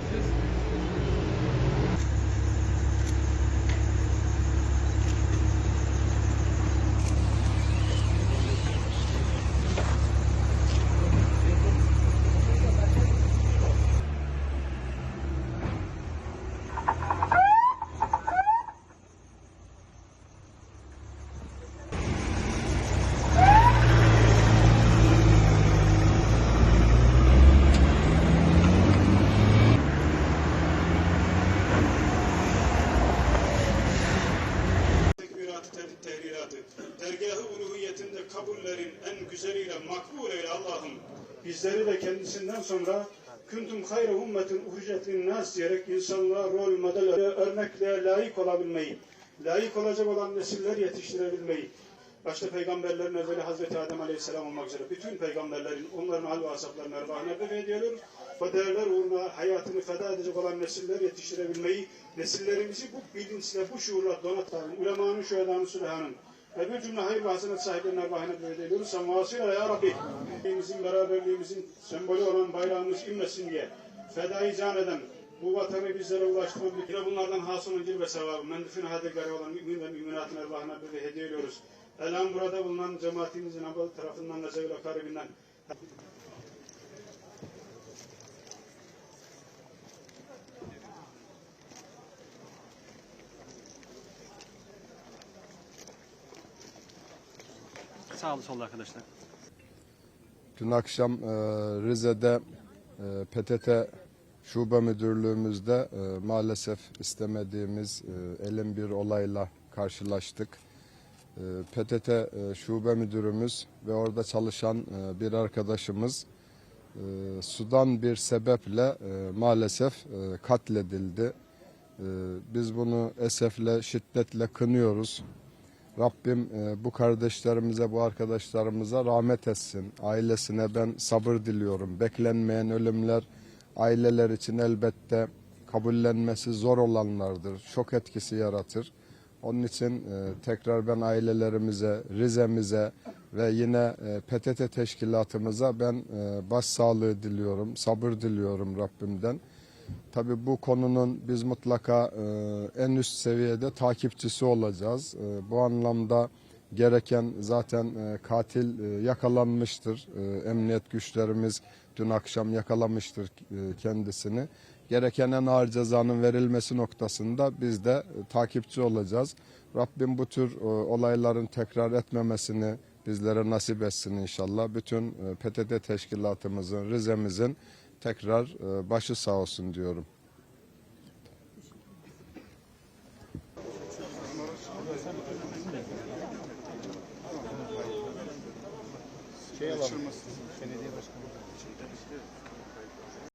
siz? Tekbiratı, te- tehriratı, dergahı uluhiyetinde kabullerin en güzeliyle makbul eyle Allah'ım. Bizleri de kendisinden sonra kuntum hayra ummetin uhricetin nas diyerek insanlığa rol model örnekliğe layık olabilmeyi, layık olacak olan nesiller yetiştirebilmeyi, başta peygamberlerin evveli Hazreti Adem Aleyhisselam olmak üzere bütün peygamberlerin onların hal ve asaplarına erbahine deve ediyoruz. Bu değerler uğruna hayatını feda edecek olan nesiller yetiştirebilmeyi, nesillerimizi bu bilinçle, bu şuurla donatalım. Ulemanın, şühedanın, sülehanın ve bir cümle hayır ve hasenet sahiplerine erbahine deve ediyoruz. Sen vasıyla ya Rabbi, birliğimizin, beraberliğimizin sembolü olan bayrağımız inmesin diye fedai can eden, bu vatanı bizlere ulaştıran bir bunlardan hasıl öncül ve sevabı, mendifin hadegari olan mümin ve müminatın bir hediye ediyoruz. Elham burada bulunan cemaatimizin abal tarafından ve zevle karibinden Sağlı sollu arkadaşlar. Dün akşam e, Rize'de e, PTT Şube Müdürlüğümüzde e, maalesef istemediğimiz e, elin bir olayla karşılaştık. E, PTT e, Şube Müdürümüz ve orada çalışan e, bir arkadaşımız e, sudan bir sebeple maalesef katledildi. Biz bunu esefle, şiddetle kınıyoruz. Rabbim bu kardeşlerimize, bu arkadaşlarımıza rahmet etsin. Ailesine ben sabır diliyorum. Beklenmeyen ölümler aileler için elbette kabullenmesi zor olanlardır. Şok etkisi yaratır. Onun için e, tekrar ben ailelerimize, Rize'mize ve yine e, PTT teşkilatımıza ben e, başsağlığı diliyorum, sabır diliyorum Rabbimden. Tabii bu konunun biz mutlaka e, en üst seviyede takipçisi olacağız. E, bu anlamda gereken zaten e, katil e, yakalanmıştır. E, emniyet güçlerimiz dün akşam yakalamıştır e, kendisini. Gereken en ağır cezanın verilmesi noktasında biz de e, takipçi olacağız. Rabbim bu tür e, olayların tekrar etmemesini bizlere nasip etsin inşallah. Bütün e, PTT teşkilatımızın, Rize'mizin tekrar başı sağ olsun diyorum. Şey alalım. Belediye başkanı.